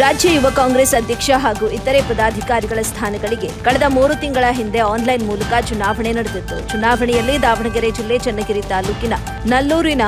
ರಾಜ್ಯ ಯುವ ಕಾಂಗ್ರೆಸ್ ಅಧ್ಯಕ್ಷ ಹಾಗೂ ಇತರೆ ಪದಾಧಿಕಾರಿಗಳ ಸ್ಥಾನಗಳಿಗೆ ಕಳೆದ ಮೂರು ತಿಂಗಳ ಹಿಂದೆ ಆನ್ಲೈನ್ ಮೂಲಕ ಚುನಾವಣೆ ನಡೆದಿತ್ತು. ಚುನಾವಣೆಯಲ್ಲಿ ದಾವಣಗೆರೆ ಜಿಲ್ಲೆ ಚನ್ನಗಿರಿ ತಾಲೂಕಿನ ನಲ್ಲೂರಿನ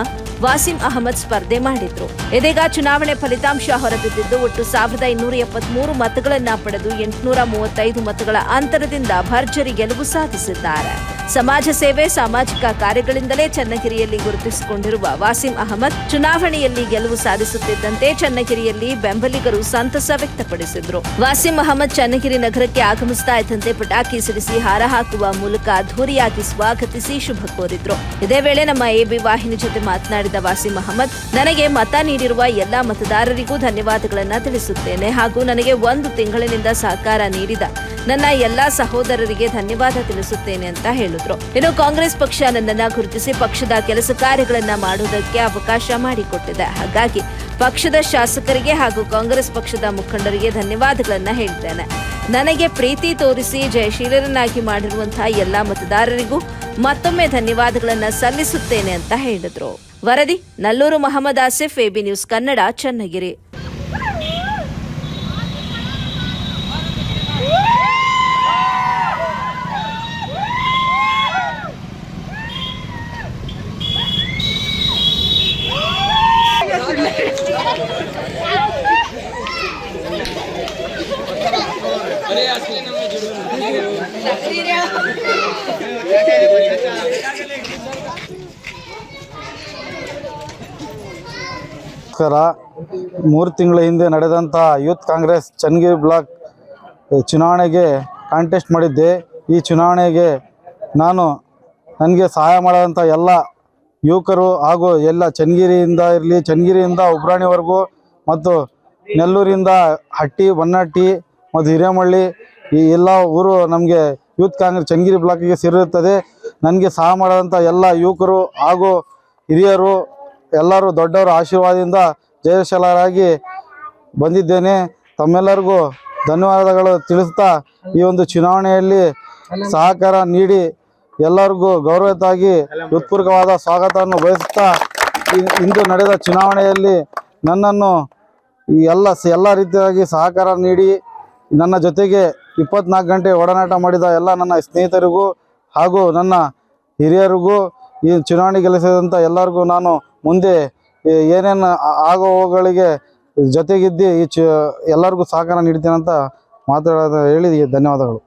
ವಾಸಿಂ ಅಹಮದ್ ಸ್ಪರ್ಧೆ ಮಾಡಿದ್ರು. ಇದೀಗ ಚುನಾವಣೆ ಫಲಿತಾಂಶ ಹೊರಬಿದ್ದಿದ್ದು ಒಟ್ಟು ಸಾವಿರದ ಇನ್ನೂರ ಎಪ್ಪತ್ಮೂರು ಮತಗಳನ್ನ ಪಡೆದು ಎಂಟುನೂರ ಮೂವತ್ತೈದು ಮತಗಳ ಅಂತರದಿಂದ ಭರ್ಜರಿ ಗೆಲುವು ಸಾಧಿಸಿದ್ದಾರೆ. ಸಮಾಜ ಸೇವೆ, ಸಾಮಾಜಿಕ ಕಾರ್ಯಗಳಿಂದಲೇ ಚನ್ನಗಿರಿಯಲ್ಲಿ ಗುರುತಿಸಿಕೊಂಡಿರುವ ವಾಸಿಂ ಅಹಮದ್ ಚುನಾವಣೆಯಲ್ಲಿ ಗೆಲುವು ಸಾಧಿಸುತ್ತಿದ್ದಂತೆ ಚನ್ನಗಿರಿಯಲ್ಲಿ ಬೆಂಬಲಿಗರು ಸಂತಸ ವ್ಯಕ್ತಪಡಿಸಿದ್ರು. ವಾಸಿಂ ಅಹಮದ್ ಚನ್ನಗಿರಿ ನಗರಕ್ಕೆ ಆಗಮಿಸ್ತಾ ಇದ್ದಂತೆ ಪಟಾಕಿ ಸಿಡಿಸಿ ಹಾರ ಹಾಕುವ ಮೂಲಕ ಅದ್ಧೂರಿಯಾಗಿ ಸ್ವಾಗತಿಸಿ ಶುಭ ಕೋರಿದ್ರು. ಇದೇ ವೇಳೆ ನಮ್ಮ ಎಬಿ ವಾಹಿನಿ ಜೊತೆ ಮಾತನಾಡಿದ ವಾಸಿಂ ಅಹಮದ್ ನನಗೆ ಮತ ನೀಡಿರುವ ಎಲ್ಲಾ ಮತದಾರರಿಗೂ ಧನ್ಯವಾದಗಳನ್ನು ತಿಳಿಸುತ್ತೇನೆ ಹಾಗೂ ನನಗೆ ಒಂದು ತಿಂಗಳಿನಿಂದ ಸಹಕಾರ ನೀಡಿದ ನನ್ನ ಎಲ್ಲಾ ಸಹೋದರರಿಗೆ ಧನ್ಯವಾದ ತಿಳಿಸುತ್ತೇನೆ ಅಂತ ಹೇಳಿದ್ರು. ಇನ್ನು ಕಾಂಗ್ರೆಸ್ ಪಕ್ಷ ನನ್ನನ್ನ ಗುರುತಿಸಿ ಪಕ್ಷದ ಕೆಲಸ ಕಾರ್ಯಗಳನ್ನ ಮಾಡುವುದಕ್ಕೆ ಅವಕಾಶ ಮಾಡಿಕೊಟ್ಟಿದೆ. ಹಾಗಾಗಿ ಪಕ್ಷದ ಶಾಸಕರಿಗೆ ಹಾಗೂ ಕಾಂಗ್ರೆಸ್ ಪಕ್ಷದ ಮುಖಂಡರಿಗೆ ಧನ್ಯವಾದಗಳನ್ನ ಹೇಳ್ತೇನೆ. ನನಗೆ ಪ್ರೀತಿ ತೋರಿಸಿ ಜಯಶೀಲರನ್ನಾಗಿ ಮಾಡಿರುವಂತಹ ಎಲ್ಲಾ ಮತದಾರರಿಗೂ ಮತ್ತೊಮ್ಮೆ ಧನ್ಯವಾದಗಳನ್ನ ಸಲ್ಲಿಸುತ್ತೇನೆ ಅಂತ ಹೇಳಿದ್ರು. ವರದಿ, Nallur Mohammed Asif A B news Kannada, Channagiri. ನಮಸ್ಕಾರ. ಮೂರು ತಿಂಗಳ ಹಿಂದೆ ನಡೆದಂಥ ಯೂತ್ ಕಾಂಗ್ರೆಸ್ ಚನ್ನಗಿರಿ ಬ್ಲಾಕ್ ಚುನಾವಣೆಗೆ ಕಾಂಟೆಸ್ಟ್ ಮಾಡಿದ್ದೆ. ಈ ಚುನಾವಣೆಗೆ ನಾನು ನನಗೆ ಸಹಾಯ ಮಾಡಿದಂಥ ಎಲ್ಲ ಯುವಕರು ಹಾಗೂ ಎಲ್ಲ ಚನ್ನಗಿರಿಯಿಂದ ಇರಲಿ, ಚನ್ನಗಿರಿಯಿಂದ ಉಬ್ರಾಣಿವರೆಗೂ ಮತ್ತು ನೆಲ್ಲೂರಿಂದ ಹಟ್ಟಿ ಬನ್ನಟ್ಟಿ ಮತ್ತು ಹಿರೇಮಳ್ಳಿ ಈ ಎಲ್ಲ ಊರು ನಮಗೆ ಯೂತ್ ಕಾಂಗ್ರೆಸ್ ಚಂಗಿರಿ ಬ್ಲಾಕಿಗೆ ಸೇರಿರುತ್ತದೆ. ನನಗೆ ಸಹ ಮಾಡಿದಂಥ ಎಲ್ಲ ಯುವಕರು ಹಾಗೂ ಹಿರಿಯರು ಎಲ್ಲರೂ ದೊಡ್ಡವರ ಆಶೀರ್ವಾದದಿಂದ ಜಯಶಾಲರಾಗಿ ಬಂದಿದ್ದೇನೆ. ತಮ್ಮೆಲ್ಲರಿಗೂ ಧನ್ಯವಾದಗಳು ತಿಳಿಸ್ತಾ ಈ ಒಂದು ಚುನಾವಣೆಯಲ್ಲಿ ಸಹಕಾರ ನೀಡಿ ಎಲ್ಲರಿಗೂ ಗೌರವಯುತವಾಗಿ ಹೃತ್ಪೂರ್ವಕವಾದ ಸ್ವಾಗತವನ್ನು ಬಯಸುತ್ತಾ ಇಂದು ನಡೆದ ಚುನಾವಣೆಯಲ್ಲಿ ನನ್ನನ್ನು ಈ ಎಲ್ಲ ಎಲ್ಲ ರೀತಿಯಾಗಿ ಸಹಕಾರ ನೀಡಿ ನನ್ನ ಜೊತೆಗೆ ಇಪ್ಪತ್ನಾಲ್ಕು ಗಂಟೆ ಒಡನಾಟ ಮಾಡಿದ ಎಲ್ಲ ನನ್ನ ಸ್ನೇಹಿತರಿಗೂ ಹಾಗೂ ನನ್ನ ಹಿರಿಯರಿಗೂ ಈ ಚುನಾವಣೆ ಗೆಲ್ಲಿಸಿದಂಥ ಎಲ್ಲರಿಗೂ ನಾನು ಮುಂದೆ ಏನೇನು ಆಗೋ ಜೊತೆಗಿದ್ದು ಈ ಚು ಎಲ್ಲರಿಗೂ ಸಹಕಾರ ನೀಡ್ತೇನೆ ಅಂತ ಮಾತಾಡೋದು ಹೇಳಿ ಧನ್ಯವಾದಗಳು.